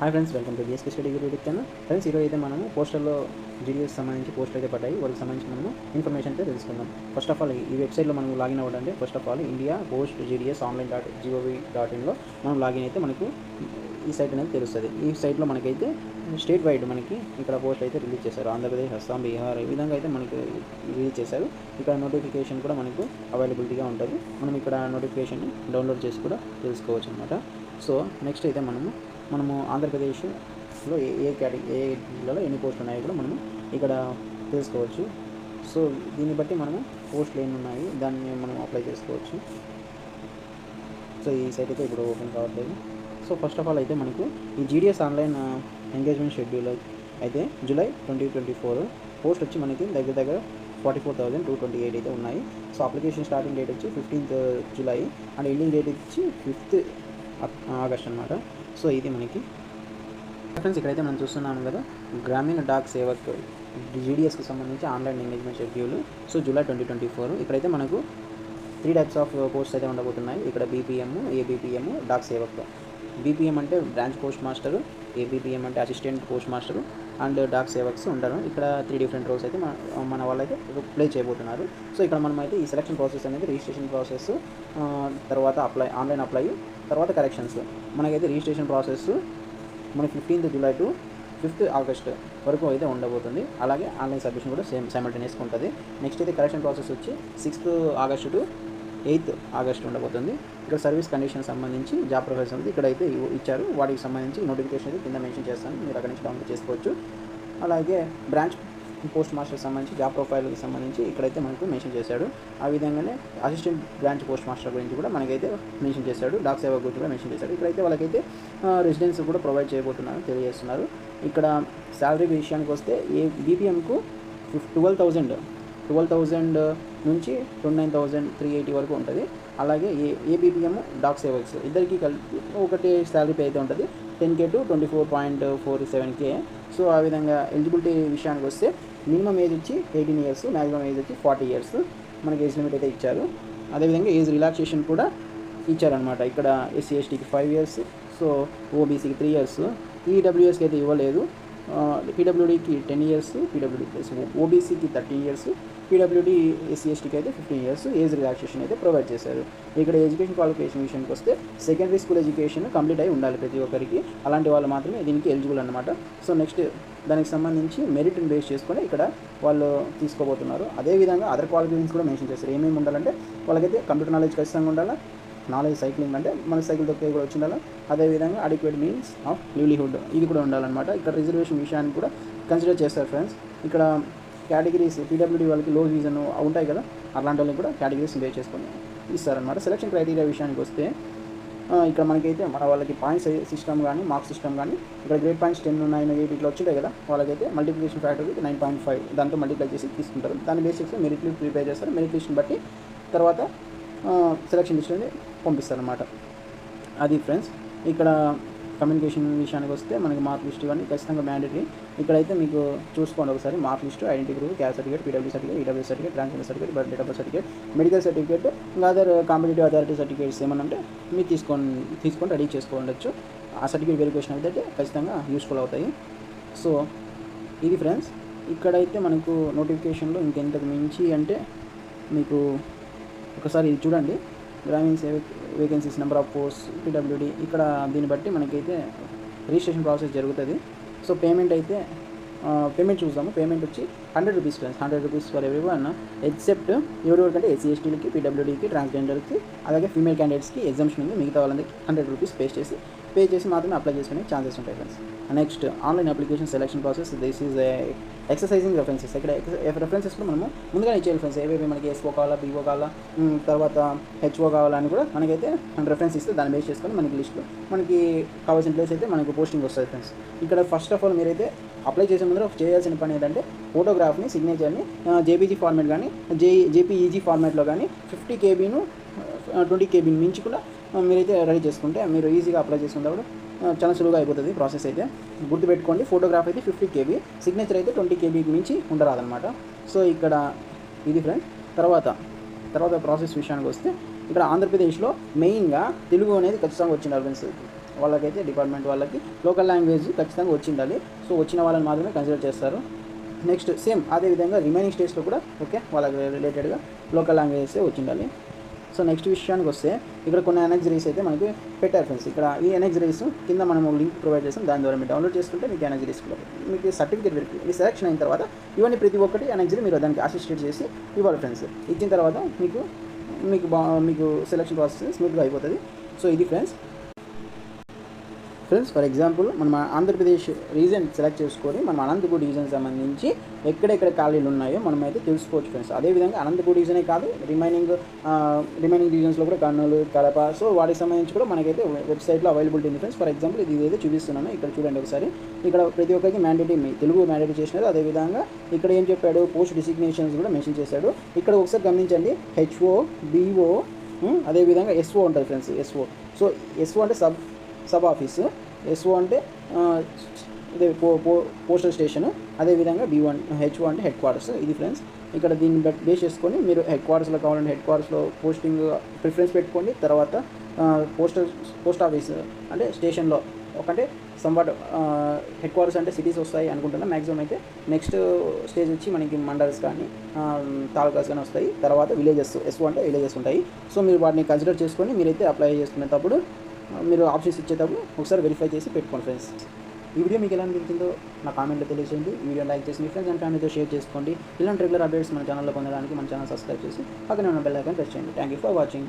Hi friends welcome to DSP study YouTube channel friends ఈరోజు అయితే మనము పోస్టర్లో జీడీఎస్ సంబంధించి పోస్టర్ అయితే పడ్డాయి. వాళ్ళకి సంబంధించి మనము ఇన్ఫర్మేషన్ అయితే తెలుసుకుందాం. ఫస్ట్ ఆఫ్ ఆల్ ఈ వెబ్సైట్లో మనం లాగిన్ అవ్వాలంటే first of all India post GDS online dot gov dot ఇన్లో మనం లాగిన్ అయితే మనకు ఈ సైట్ అనేది తెలుస్తుంది. ఈ సైట్లో మనకైతే స్టేట్ వైడ్ మనకి ఇక్కడ పోస్ట్ అయితే రిలీజ్ చేశారు. ఆంధ్రప్రదేశ్ అస్సాం బీహార్ ఈ విధంగా అయితే మనకి రిలీజ్ చేశారు. ఇక్కడ నోటిఫికేషన్ కూడా మనకు అవైలబిలిటీగా ఉంటుంది. మనం ఇక్కడ నోటిఫికేషన్ డౌన్లోడ్ చేసి కూడా తెలుసుకోవచ్చు అనమాట సో నెక్స్ట్ అయితే మనము మనము ఆంధ్రప్రదేశ్లో ఏ ఏ కేటగిరీ ఏ జిల్లాలో ఎన్ని పోస్టులు ఉన్నాయో కూడా మనము ఇక్కడ తెలుసుకోవచ్చు. సో దీన్ని బట్టి మనము పోస్టులు ఎన్ని ఉన్నాయి దాన్ని మనం అప్లై చేసుకోవచ్చు. సో ఈ సైట్ అయితే ఇప్పుడు ఓపెన్ కావట్లేదు. సో ఫస్ట్ ఆఫ్ ఆల్ అయితే మనకు ఈ జీడిఎస్ ఆన్లైన్ ఎంగేజ్మెంట్ షెడ్యూల్ అయితే July twenty twenty four post వచ్చి మనకి దగ్గర దగ్గర forty four thousand two twenty eight అయితే ఉన్నాయి. సో అప్లికేషన్ స్టార్టింగ్ డేట్ వచ్చి fifteenth July and ending date వచ్చి ఫిఫ్త్ ఆగస్ట్ అనమాట సో ఇది మనకి. ఫ్రెండ్స్ ఇక్కడైతే మనం చూస్తున్నాము కదా గ్రామీణ డాక్ సేవక్ జీడిఎస్కి సంబంధించి online engagement schedule. So July twenty twenty four ఇక్కడైతే మనకు త్రీ టైప్స్ ఆఫ్ పోస్ట్ అయితే ఉండబోతున్నాయి. ఇక్కడ BPM ABPM Dak Sevak. BPM అంటే బ్రాంచ్ పోస్ట్ మాస్టర్ ఏబీపీఎం అంటే assistant post master and Dak Sevaks ఉంటారు ఇక్కడ త్రీ డిఫరెంట్ రోల్స్ అయితే మన మన వాళ్ళైతే ప్లే చేయబోతున్నారు. సో ఇక్కడ మనం అయితే ఈ సెలక్షన్ ప్రాసెస్ అనేది రిజిస్ట్రేషన్ ప్రాసెస్ తర్వాత అప్లై ఆన్లైన్ అప్లై తర్వాత కరెక్షన్స్ మనకైతే రిజిస్ట్రేషన్ ప్రాసెస్ మన fifteenth July to fifth August వరకు అయితే ఉండబోతుంది. అలాగే ఆన్లైన్ సబ్మిషన్ కూడా సేమ్ సైమల్టేనియస్గా ఉంటుంది. నెక్స్ట్ అయితే కరెక్షన్ ప్రాసెస్ వచ్చి sixth August to eighth August ఉండబోతుంది. ఇక్కడ సర్వీస్ కండిషన్ సంబంధించి జాబ్ ప్రొఫైల్స్ ఉంది ఇక్కడైతే ఇచ్చారు. వాటికి సంబంధించి నోటిఫికేషన్ అయితే కింద మెన్షన్ చేస్తాను. మీరు అక్కడి నుంచి డౌన్లోడ్ చేసుకోవచ్చు. అలాగే బ్రాంచ్ పోస్ట్ మాస్టర్ సంబంధించి జాబ్ ప్రొఫైల్కి సంబంధించి ఇక్కడైతే మనకు మెన్షన్ చేశాడు. ఆ విధంగానే అసిస్టెంట్ బ్రాంచ్ పోస్ట్ మాస్టర్ గురించి కూడా మనకైతే మెన్షన్ చేశాడు. డాక్ సేవ గురించి కూడా మెన్షన్ చేశాడు. ఇక్కడైతే వాళ్ళకైతే రెసిడెన్స్ కూడా ప్రొవైడ్ చేయబోతున్నారు తెలియజేస్తున్నారు. ఇక్కడ శాలరీ విషయానికి వస్తే ఏ బీపీఎంకు ఫిఫ్ ట్వెల్వ్ థౌజండ్ ట్వెల్వ్ థౌజండ్ నుంచి twenty nine thousand three eighty వరకు ఉంటుంది. అలాగే ఏ ఏబీపీఎం డాక్ సేవర్స్ ఇద్దరికి కలిపి ఒకటి శాలరీ పే అయితే ఉంటుంది. Ten K to twenty four point four seven K so ఆ విధంగా ఎలిజిబిలిటీ విషయానికి వస్తే మినిమం ఏజ్ వచ్చి ఎయిటీన్ ఇయర్స్ మ్యాక్సిమం ఏజ్ వచ్చి ఫార్టీ ఇయర్స్ మనకి ఏజ్ లిమిట్ అయితే ఇచ్చారు. అదేవిధంగా ఏజ్ రిలాక్సేషన్ కూడా ఇచ్చారనమాట ఇక్కడ ఎస్సీ ఎస్టీకి ఫైవ్ ఇయర్స్ సో ఓబీసీకి త్రీ ఇయర్స్ ఈడబ్ల్యూఎస్కి అయితే ఇవ్వలేదు. పీడబ్ల్యూడీకి టెన్ ఇయర్స్ పీడబ్ల్యూడీ ప్లస్ ఓబీసీకి థర్టీన్ ఇయర్స్ పీడబ్ల్యూడీ ఎస్సీ ఎస్టీకి అయితే ఫిఫ్టీన్ ఇయర్స్ ఏజ్ రిలాక్సేషన్ అయితే ప్రొవైడ్ చేశారు. ఇక్కడ ఎడ్యుకేషన్ క్వాలిఫికేషన్ విషయానికి వస్తే సెకండరీ స్కూల్ ఎడ్యుకేషన్ కంప్లీట్ అయి ఉండాలి ప్రతి ఒక్కరికి. అలాంటి వాళ్ళు మాత్రమే దీనికి ఎలిజిబుల్ అనమాట సో నెక్స్ట్ దానికి సంబంధించి మెరిట్ని బేస్ చేసుకొని ఇక్కడ వాళ్ళు తీసుకోబోతున్నారు. అదేవిధంగా అదర్ క్వాలిఫికేషన్స్ కూడా మెన్షన్ చేస్తారు ఏమేమి ఉండాలంటే వాళ్ళకైతే కంప్యూటర్ నాలెడ్జ్ ఖచ్చితంగా ఉండాలా? నాలెడ్జ్ సైక్లింగ్ అంటే మన సైకిల్ తొక్కే కూడా వచ్చి ఉండాలి? అదేవిధంగా అడిక్వేట్ మీన్స్ ఆఫ్ లివ్లీహుడ్ ఇది కూడా ఉండాలన్నమాట. ఇక్కడ రిజర్వేషన్ విషయాన్ని కూడా కన్సిడర్ చేస్తారు ఫ్రెండ్స్ ఇక్కడ కేటగిరీస్ పీడబ్ల్యూడీ వాళ్ళకి లో విజన్ ఉంటాయి కదా అలాంటి వాళ్ళకి కూడా కేటగిరీస్ వే చేసుకొని ఇస్తారనమాట సెలక్షన్ క్రైటీరియా విషయానికి వస్తే ఇక్కడ మనకైతే మన వాళ్ళకి పాయింట్స్ సిస్టమ్ కానీ మార్క్స్ సిస్టమ్ కానీ ఇక్కడ grade points ten nine eight ఇట్లా వచ్చింటాయి కదా వాళ్ళకైతే multiplication factor nine point five దాంతో మల్టిప్లై చేసి తీసుకుంటారు. దాని బేసిక్స్ మెరిట్ లిస్ట్ ప్రిపేర్ చేస్తారు. మెరిట్ లిస్ట్ని బట్టి తర్వాత సెలక్షన్ లిస్ట్ అనేది పంపిస్తారు అనమాట అది ఫ్రెండ్స్ ఇక్కడ కమ్యూనికేషన్ విషయానికి వస్తే మనకి మార్క్ లిస్ట్ ఇవన్నీ ఖచ్చితంగా మ్యాండేటరీ ఇక్కడైతే మీకు చూసుకోండి ఒకసారి mark list identity proof caste certificate PW certificate EW certificate transfer certificate birth date of certificate medical certificate ఇంకా అదర్ కాంపిటేటివ్ అథారిటీ సర్టిఫికేట్స్ ఏమనంటే మీరు తీసుకొని తీసుకొని రెడీ చేసుకోవచ్చు ఆ సర్టిఫికేట్ వెరిఫికేషన్ అయితే ఖచ్చితంగా యూస్ఫుల్ అవుతాయి. సో ఇది ఫ్రెండ్స్ ఇక్కడైతే మనకు నోటిఫికేషన్లో ఇంకెంతకు మించి అంటే మీకు ఒకసారి ఇది చూడండి. Gramin Seva vacancies number of post PWD ఇక్కడ దీన్ని బట్టి మనకైతే రిజిస్ట్రేషన్ ప్రాసెస్ జరుగుతుంది. సో పేమెంట్ అయితే పేమెంట్ చూద్దాము. పేమెంట్ వచ్చి hundred rupees friends hundred rupees for every one except ఎవరెవరికంటే SC ఎస్టీలకి పీడబ్ల్యూడీకి ట్రాన్స్జెండర్కి అలాగే ఫీమేల్ క్యాండిడేట్స్కి ఎగ్జామ్షన్ ఉంది. మిగతా వాళ్ళందరికీ హండ్రెడ్ రూపీస్ పే చేసి పే చేసి మాత్రమే అప్లై చేసుకునే ఛాన్సెస్ ఉంటాయి friends next online application selection process this is exercising references ఇక్కడ రెఫరెన్సెస్లో మనము ముందుగానే ఇచ్చేయాలి ఫ్రెండ్స్ ఏవేవి మనకి ఎస్ఓ కావాలా బీఓ కావాలా తర్వాత హెచ్ఓ కావాలని కూడా మనకైతే రెఫరెన్స్ ఇస్తే దాన్ని బేస్ చేసుకొని మనకి లిస్ట్లో మనకి కావాల్సిన ప్లేస్ అయితే మనకు పోస్టింగ్ వస్తుంది ఫ్రెండ్స్ ఇక్కడ ఫస్ట్ ఆఫ్ ఆల్ మీరైతే అప్లై చేసే ముందర చేయాల్సిన పని ఏంటంటే ఫోటోగ్రాఫ్ని సిగ్నేచర్ని జేపీజీ ఫార్మాట్ కానీ జే జేపీఈజీ ఫార్మాట్లో కానీ ఫిఫ్టీ కేబీను ట్వంటీ కేబీని మించి కూడా మీరైతే రెడీ చేసుకుంటే మీరు ఈజీగా అప్లై చేసుకున్నప్పుడు చాలా సులువుగా అయిపోతుంది ప్రాసెస్ అయితే. గుర్తుపెట్టుకోండి ఫోటోగ్రాఫ్ అయితే ఫిఫ్టీ కేబీ సిగ్నేచర్ అయితే ట్వంటీ కేబీకి మించి ఉండరాదనమాట సో ఇక్కడ ఇది ఫ్రెండ్ తర్వాత తర్వాత ప్రాసెస్ విషయానికి వస్తే ఇక్కడ ఆంధ్రప్రదేశ్లో మెయిన్గా తెలుగు అనేది ఖచ్చితంగా వచ్చిండాలి ఫ్రెండ్స్. వాళ్ళకైతే డిపార్ట్మెంట్ వాళ్ళకి లోకల్ లాంగ్వేజ్ ఖచ్చితంగా వచ్చిండాలి. సో వచ్చిన వాళ్ళని మాత్రమే కన్సిడర్ చేస్తారు. నెక్స్ట్ సేమ్ అదేవిధంగా రిమైనింగ్ స్టేట్స్లో కూడా ఓకే వాళ్ళకి రిలేటెడ్గా లోకల్ లాంగ్వేజెస్ వచ్చి ఉండాలి సో నెక్స్ట్ విషయానికి వస్తే ఇక్కడ కొన్ని ఎనర్జరీస్ అయితే మనకి పెట్టారు ఫ్రెండ్స్ ఇక్కడ ఈ ఎనర్జరీస్ కింద మనం లింక్ ప్రొవైడ్ చేస్తాం. దాని ద్వారా మీరు డౌన్లోడ్ చేసుకుంటే మీకు ఎనెక్స్ కూడా మీకు సర్టిఫికేట్ వెరిఫై మీ సెలెక్షన్ అయిన తర్వాత ఇవన్నీ ప్రతి ఒక్కటి ఎనర్జరీ మీరు దానికి అసిస్టేట్ చేసి ఇవ్వాలి ఫ్రెండ్స్ ఇచ్చిన తర్వాత మీకు మీకు బా మీకు సెలెక్షన్ ప్రాసెస్ స్మూత్గా అయిపోతుంది. సో ఇది ఫ్రెండ్స్ ఫ్రెండ్స్ ఫర్ ఎగ్జాంపుల్ మనం ఆంధ్రప్రదేశ్ రీజన్ సెలెక్ట్ చేసుకొని మనం అనంతపూర్ డివిజన్ సంబంధించి ఎక్కడెక్కడ ఖాళీలు ఉన్నాయో మనం అయితే తెలుసుకోవచ్చు ఫ్రెండ్స్ అదేవిధంగా అనంతపూర్ డివిజనే కాదు రిమైనింగ్ రిమైనింగ్ డివిజన్స్లో కూడా కర్నూలు కడప సో వాటికి సంబంధించి కూడా మనకైతే వెబ్సైట్లో అవైలబిలిటీ ఉంది ఫ్రెండ్స్ ఫర్ ఎగ్జాంపుల్ ఇది ఏదో చూపిస్తున్నాను ఇక్కడ చూడండి ఒకసారి. ఇక్కడ ప్రతి ఒక్కరికి మ్యాండేటరీ తెలుగు మ్యాండేటరీ చేసినారు. అదేవిధంగా ఇక్కడ ఏం చెప్పాడు? పోస్ట్ డిసిగ్నేషన్స్ కూడా మెన్షన్ చేశాడు. ఇక్కడ ఒకసారి గమనించండి. హెచ్ఓ బీఓ అదేవిధంగా ఎస్ఓ ఉంటుంది ఫ్రెండ్స్ ఎస్ఓ సో ఎస్ఓ అంటే సబ్ సబ్ ఆఫీసు ఎస్ఓ అంటే ఇదే పో పో పోస్టల్ స్టేషన్ అదేవిధంగా బీ వన్ హెచ్ఓ అంటే హెడ్ క్వార్టర్స్ ఇది ఫ్రెండ్స్ ఇక్కడ దీన్ని బట్ బేస్ చేసుకొని మీరు హెడ్ క్వార్టర్స్లో కావాలంటే హెడ్ క్వార్టర్స్లో పోస్టింగ్ ప్రిఫరెన్స్ పెట్టుకోండి తర్వాత పోస్టల్ పోస్ట్ ఆఫీస్ అంటే స్టేషన్లో ఒకంటే సంవాట్ హెడ్ క్వార్టర్స్ అంటే సిటీస్ వస్తాయి అనుకుంటున్నా మ్యాక్సిమం అయితే నెక్స్ట్ స్టేజ్ వచ్చి మనకి మండల్స్ కానీ తాలూకాస్ కానీ వస్తాయి. తర్వాత విలేజెస్ ఎస్ఓ అంటే విలేజెస్ ఉంటాయి. సో మీరు వాటిని కన్సిడర్ చేసుకొని మీరైతే అప్లై చేసుకునేటప్పుడు మీరు ఆప్షన్స్ ఇచ్చేటప్పుడు ఒకసారి వెరిఫై చేసి పెట్టుకోండి ఫ్రెండ్స్ ఈ వీడియో మీకు ఎలా అనిపించిందో నా కామెంట్లో తెలియజేయండి వీడియో లైక్ చేసి మీ ఫ్రెండ్స్ అండ్ ఫ్యామిలీతో షేర్ చేసుకోండి. ఇలాంటి రెగ్యులర్ అప్డేట్స్ మన ఛానల్లో పొందడానికి మన ఛానల్ సబ్స్క్రైబ్ చేసి పక్కనే ఉన్న బెల్ ఐకాన్ ప్రెస్ చేయండి. Thank you for watching